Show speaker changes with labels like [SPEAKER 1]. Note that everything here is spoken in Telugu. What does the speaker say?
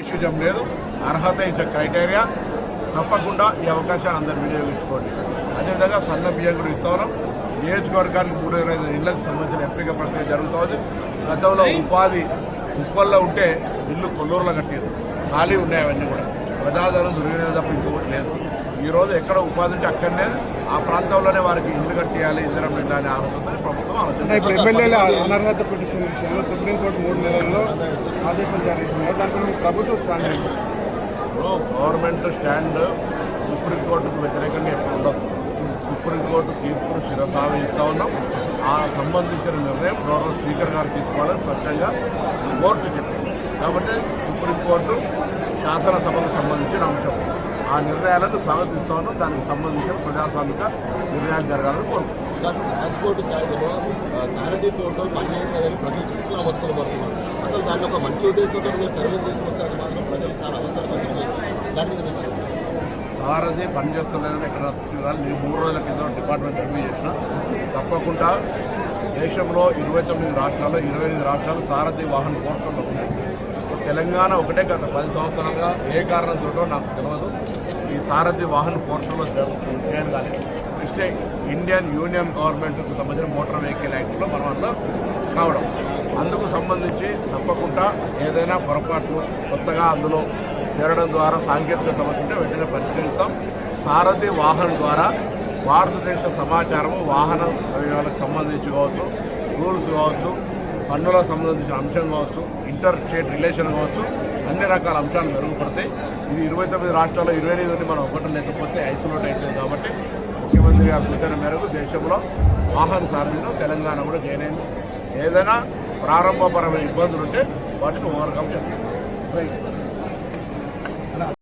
[SPEAKER 1] ఇష్యూజం లేదు. అర్హత ఇచ్చే క్రైటీరియా తప్పకుండా ఈ అవకాశాన్ని అందరు వినియోగించుకోండి. అదేవిధంగా సన్న బియ్యం కూడా ఇస్తా ఉన్నాం. నియోజకవర్గానికి మూడు ఇరవై ఐదు ఇళ్ళకు సంబంధించిన ఎంపిక ప్రక్రియ జరుగుతోంది. గతంలో ఉపాధి ఉప్పల్లో ఉంటే ఇల్లు కొల్లూరులో కట్టారు. ఖాళీ ఉన్నాయి అవన్నీ కూడా. ప్రజాధనం దుర్వినియోగం తప్ప ఇంకొకటి లేదు. ఈ రోజు ఎక్కడ ఉపాధి ఉంటే అక్కడనే ఆ ప్రాంతంలోనే వారికి ఇల్లు కట్టేయాలి ఇందిరం అనే ఆలోచన ప్రభుత్వం
[SPEAKER 2] ఇప్పుడు ఎమ్మెల్యేల అనర్హత పిటిషన్ విషయంలో సుప్రీంకోర్టు మూడు నెలల్లో ఆదేశాలు జారీ చేసింది. దానిపై ప్రభుత్వం స్టాండ్?
[SPEAKER 1] ఇప్పుడు గవర్నమెంట్ స్టాండ్ సుప్రీంకోర్టుకు వ్యతిరేకంగా ఎప్పుడు ఉండదు సుప్రీంకోర్టు తీర్పును శిరసావహిస్తూ ఉన్నాం. ఆ సంబంధించిన నిర్ణయం గౌరవ స్పీకర్ గారు తీసుకోవాలని స్పష్టంగా కోర్టు చెప్పింది కాబట్టి సుప్రీంకోర్టు శాసనసభకు సంబంధించిన అంశం. ఆ నిర్ణయాలను స్వాగతిస్తూ ఉన్నాం దానికి సంబంధించిన ప్రజాస్వామిక నిర్ణయాలు జరగాలని కోరుకుంటున్నాం.
[SPEAKER 3] సార్ ట్రాన్స్పోర్ట్ శాఖలో ఆ, సారథి ప్రజలు చుట్టూ అవస్థలు పడుతున్నారు. అసలు దాన్ని ఒక మంచి ఉద్దేశంతో మీరు సర్వే తీసుకొస్తారు మాత్రం ప్రజలు చాలా అవస్థలు పడుతున్నారు. దాని మీద మీ సలహా?
[SPEAKER 1] సారథి పనిచేస్తలేదని ఎక్కడ చూడాలి? నేను మూడు రోజుల కింద డిపార్ట్మెంట్ రివ్యూ చేసిన. తప్పకుండా దేశంలో ఇరవై తొమ్మిది రాష్ట్రాల్లో ఇరవై ఎనిమిది రాష్ట్రాలు సారథి వాహన పోర్టల్లో ఉన్నాయి. తెలంగాణ ఒకటే గత పది సంవత్సరాలుగా ఏ కారణంతో నాకు తెలియదు ఈ సారథి వాహన పోర్టల్లో చేయడం కానీ ఇస్తే ఇండియన్ యూనియన్ గవర్నమెంట్కు సంబంధించిన మోటార్ వెహికల్ యాక్ట్లో మనం అందరం కావడం అందుకు సంబంధించి తప్పకుండా ఏదైనా పొరపాట్లు కొత్తగా అందులో చేరడం ద్వారా సాంకేతిక సమస్య ఉంటే వెంటనే పరిష్కరిస్తాం. సారథి వాహనం ద్వారా భారతదేశ సమాచారము వాహన సంబంధించి కావచ్చు రూల్స్ కావచ్చు పన్నులకు సంబంధించిన అంశం కావచ్చు ఇంటర్ స్టేట్ రిలేషన్ కావచ్చు అన్ని రకాల అంశాలు మెరుగుపడతాయి. ఇది ఇరవై తొమ్మిది రాష్ట్రాల్లో ఇరవై ఎనిమిది నుండి మనం ఒకటి లేకపోతే ఐసోలేట్ అవుతుంది కాబట్టి ముఖ్యమంత్రి గారి సూచన మేరకు దేశంలో ఆహార సారథిలో తెలంగాణ కూడా జాయిన్ అయింది. ఏదైనా ప్రారంభపరమైన ఇబ్బందులు ఉంటే వాటిని ఓవర్కమ్ చేస్తాం.